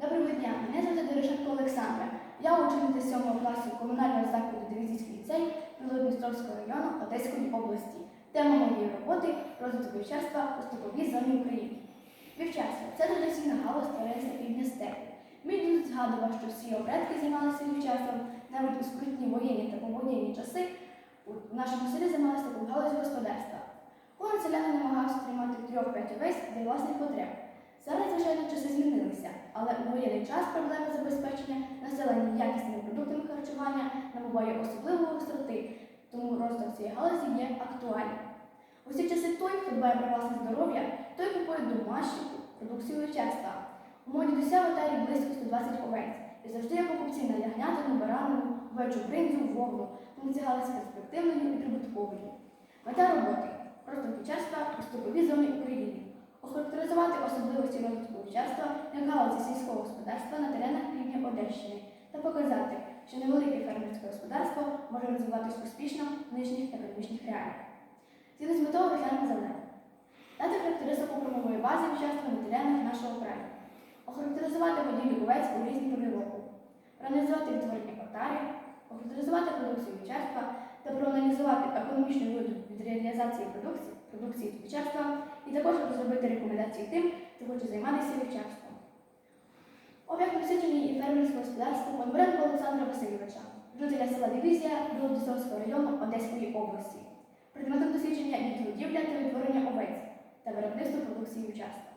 Доброго дня, мене звати Дорошенко Олександра. Я учениця 7 класу комунального закладу Дивізійський ліцей Білодністровського району Одеської області. Тема моєї роботи розвиток вівчарства у степовій зоні України. Вівчарство це традиційна галузь тваринства півдня степу. Мій дідусь згадував, що всі його предки займалися вівчарством, навіть у скрутні воєнні та повоєнні часи у нашому селі займалися такою галузю господарства. Кожен селянин намагався тримати трьох-п'ять овець для власних потреб. Зараз, звичайно, часи змінилися, але у воєнний час проблема забезпечення населення якісними продуктами харчування набуває особливої гостроти, тому розвиток цієї галузі є актуальним. У ці часи той, хто дбає про власне здоров'я, той купує домашню продукцію вівчарства. У моді дідуся в близько 120 овець, і завжди є покупці на ягнятину, баранину, овечу бринзу, вовну, тому ця галузь перспективною і прибутковою. Мета роботи розвиток вівчарства у степовій зоні України. Охарактеризувати особливості розвитку вівчарства як галузі сільського господарства на теренах півдня Одещини та показати, що невелике фермерське господарство може розвиватись успішно в нинішніх економічних реаліях. Згідно з метою розглянемо завдання. Дати характеристику промової бази вівчарства на теренах нашого краю. Охарактеризувати будівлю овець у різні пори року. Проаналізувати відтворення отарів, охарактеризувати продукцію вівчарства та проаналізувати економічну вигоду від реалізації продукції, продукції вівчарства і також розробити рекомендації тим, хто хоче займатися вівчарством. Об'єкт дослідження і фермерського господарства Понбренко Олександра Васильовича, жителя села Дивізія Білодністровського району Одеської області. Предметом дослідження є будівля та відтворення овець та виробництво продукції вівчарства.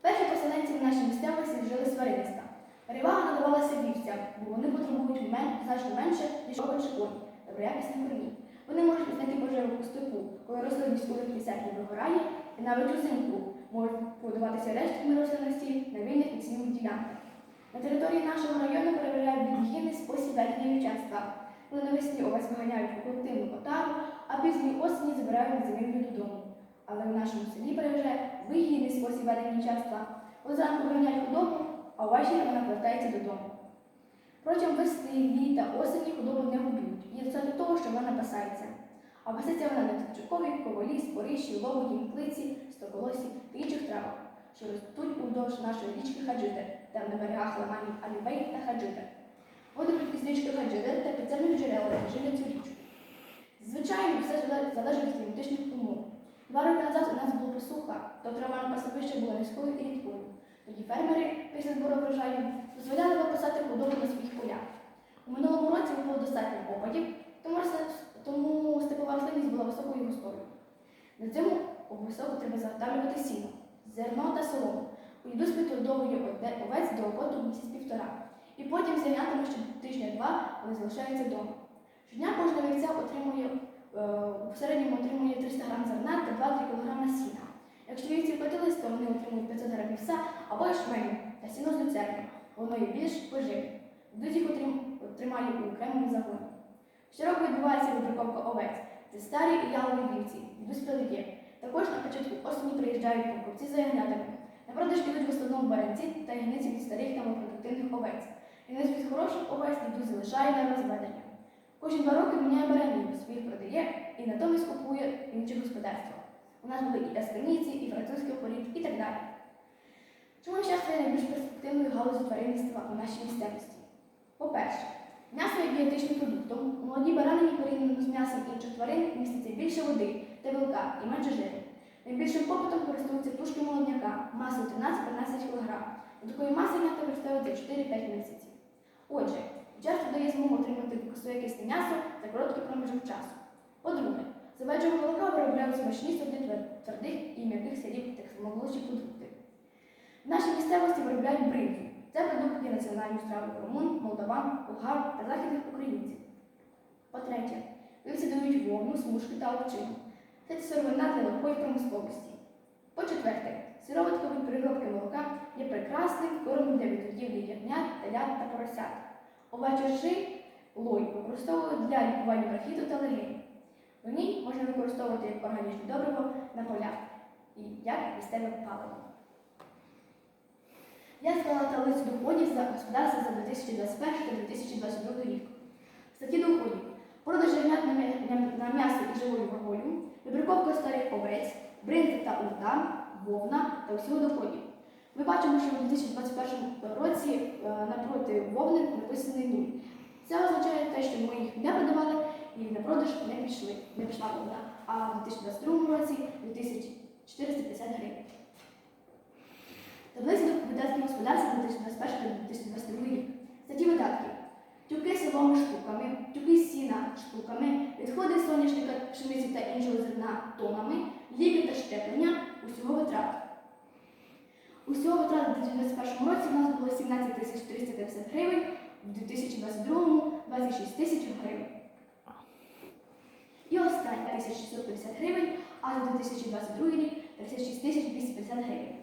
Перші поселенці в нашій місцевості жили свариниста. Перевага надавалася вівцям, бо вони потребують значно менше, ніж овочі коні, доброякісних кормів. Вони можуть знайти поживу у степу, коли рослинність у липні серпні вигорає, і навіть узимку можуть подаватися рештками рослинності на вільних від снігу ділянках. На території нашого району перевіряють відгінний спосіб ведення вівчарства. Коли навесні овець виганяють у колективну отару, а пізні осені забирають на зимівлю додому. Але в нашому селі переважає вигідний спосіб ведення вівчарства. Коли зранку виганяють худобу, а ввечері вона повертається додому. Протягом весни, літа, осені худобу не годують. І до того, що вона напасається. А пасеться вона на тичкові, ковалі, спориші, ловоті, мклиці, стоколосі та інших травах, що ростуть уздовж нашої річки Хаджиде, та на берегах ламанів Алібей та Хаджиде. Води від річки Хаджиде та підземних джерел живлять цю річку. Звичайно, все залежить від кліматичних умов. Два роки назад у нас була посуха, то трава на пасовищі була низькою і рідкою. Тоді фермери після збору врожаю дозволяли випасати худобу на своїх полях. У минулому році було достатньо опадів, тому, росли- тому степова рослинність була високою і густою. На цьому обов'язково треба заготавлювати сіно, зерно та солому. У їду спитодовує овець до роботи місяць-півтора. І потім з ягнятами ще тижня-два вони залишаються вдома. Щодня кожна вівця отримує, е, в середньому отримує 300 грам зерна та 2-3 кг сіна. Якщо вівці вкотились, то вони отримують 500 грамів все або ж меню та сіно з люцерною. Воно є більш поживне. Дуть їх отрим- тримає у окремому загоні. Щороку відбувається вибірковка овець. Це старі і ялові вівці, передє. Також на початку осені приїжджають покупці за ягнятами. На продаж підуть в основному баранці та ягниці від старих та малопродуктивних овець. Ягниць від хороших овець йдуть залишає на розведення. Кожні два роки міняє баранів, своїх продає і натомість купує інші господарства. У нас були і асканійці, і французький порід, і так далі. Чому щастя є найбільш перспективною галузю тваринництва у нашій місцевості? По-перше, м'ясо є дієтичним продуктом. У молодій порівняно з м'ясом інших тварин міститься більше води та білка і менше жиру. Найбільшим попитом користуються тушки молодняка масою 13-15 кг. До такої маси м'ята використовується 4-5 місяців. Отже, часто дає змогу отримати високоякісне м'ясо за короткий проміжок часу. По-друге, з овечого молока виробляють смачні сорти твердих і м'яких сирів та молочні продукти. В нашій місцевості виробляють бринзу. Це продукт є національною стравою румун, молдаван, болгар та західних українців. По-третє, вивці дають вовну, смужки та овчину. Це сировина для легкої промисловості. По-четверте, сироватка від переробки молока є прекрасним кормом для відгодівлі ягнят, телят та поросят. Овечі лой використовують для лікування бронхіту та легень. В ній можна використовувати як органічне добриво на полях і як місцеве паливо. Я склала таблицю доходів за господарство за 2021-2022 рік. Статті доходів. Продаж на м'я- на- на м'ясо і живою вагою, вибірковка старих овець, бринза та урта, вовна та усього доходів. Ми бачимо, що у 2021 році напроти вовни написаний нуль. Це означає те, що ми їх не продавали і на продаж не пішли, не пішла вовна. А в 2022 році 2450 гривень. Таблиця видатків господарства на 2021-2022 рік. Статті видатків. Тюки соломи штуками, тюки сіна штуками, відходи соняшника, пшениці та іншого зерна тонами, ліки та щеплення, усього витрат. Усього витрат у 2021 році у нас було 17 тисяч 350 гривень, в 2022 – 26 тисяч гривень. І останнє 1650 гривень, а за 2022 рік 36 тисяч 250 гривень.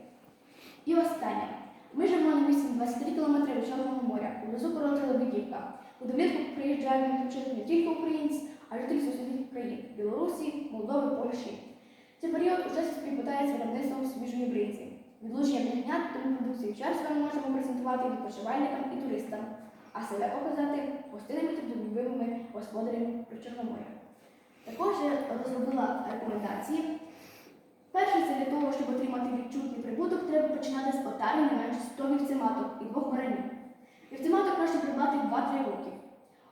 І останнє. Ми живемо на місці 23 кілометри від Чорного моря, поблизу курорту Лебедівка. Куди влітку приїжджають відпочити не тільки українці, а й жителі сусідніх країн Білорусі, Молдови, Польщі. Цей період уже співпадає з виробництвом свіжої бринзі. Відлучення ягнят тому продукцію черства ми можемо презентувати відпочивальникам і туристам, а себе показати гостинними та трудовими господарями про Чорноморя. Також я розробила рекомендації. Перше, це для того, щоб отримати відчутний прибуток, треба починати з отари не менше 100 вівцематок і двох баранів. Вівцематок краще придбати 2-3 роки.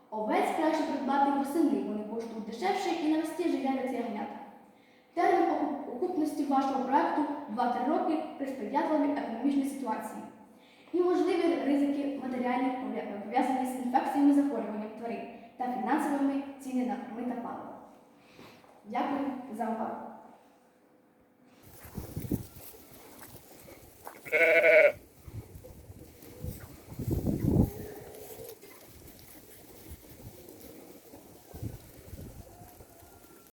Овець краще придбати восени, вони коштують дешевше і на весні з'являться ягнята. Термін оку- окупності вашого проекту 2-3 роки при сприятливій економічній ситуації. І можливі ризики матеріальних пов'я- пов'язані з інфекціями захворюванням тварин та фінансовими ціни на корми та паливо. Дякую за увагу. Yeah.